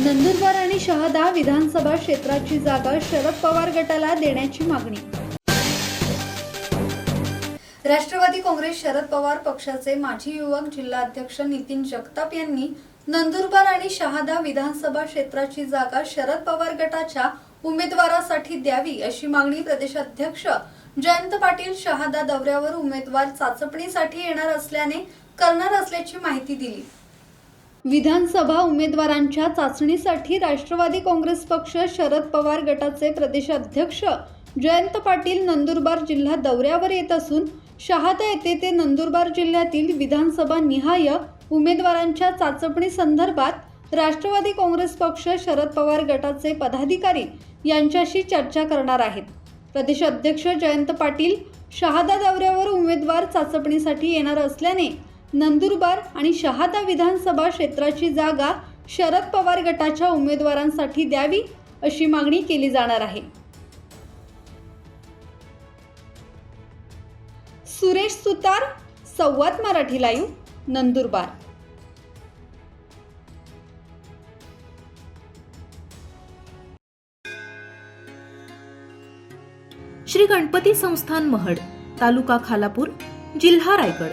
नंदुरबार आणि शहादा विधानसभा क्षेत्राची जागा शरद पवार गटाला देण्याची मागणी. राष्ट्रवादी काँग्रेस शरद पवार पक्षाचे माजी युवक जिल्हाध्यक्ष नितीन जगताप यांनी नंदुरबार आणि शहादा विधानसभा क्षेत्राची जागा शरद पवार गटाच्या उमेदवारासाठी द्यावी अशी मागणी प्रदेशाध्यक्ष जयंत पाटील शहादा दौऱ्यावर उमेदवार चाचपणीसाठी येणार असल्याने करणार असल्याची माहिती दिली. विधानसभा उमेदवारांच्या चाचणीसाठी राष्ट्रवादी काँग्रेस पक्ष शरद पवार गटाचे प्रदेशाध्यक्ष जयंत पाटील नंदुरबार जिल्हा दौऱ्यावर येत असून शहादा येथे ते नंदुरबार जिल्ह्यातील विधानसभा निहाय उमेदवारांच्या चाचपणी संदर्भात राष्ट्रवादी काँग्रेस पक्ष शरद पवार गटाचे पदाधिकारी यांच्याशी चर्चा करणार आहेत. प्रदेश अध्यक्ष जयंत पाटील शहादा दौऱ्यावर उमेदवार चाचपणीसाठी येणार असल्याने नंदुरबार आणि शहादा विधानसभा क्षेत्राची जागा शरद पवार गटाच्या उमेदवारांसाठी द्यावी अशी मागणी केली जाणार आहे. सुरेश सुतार संवाद मराठी लाईव्ह नंदुरबार. श्री गणपती संस्थान महड तालुका खालापूर जिल्हा रायगड.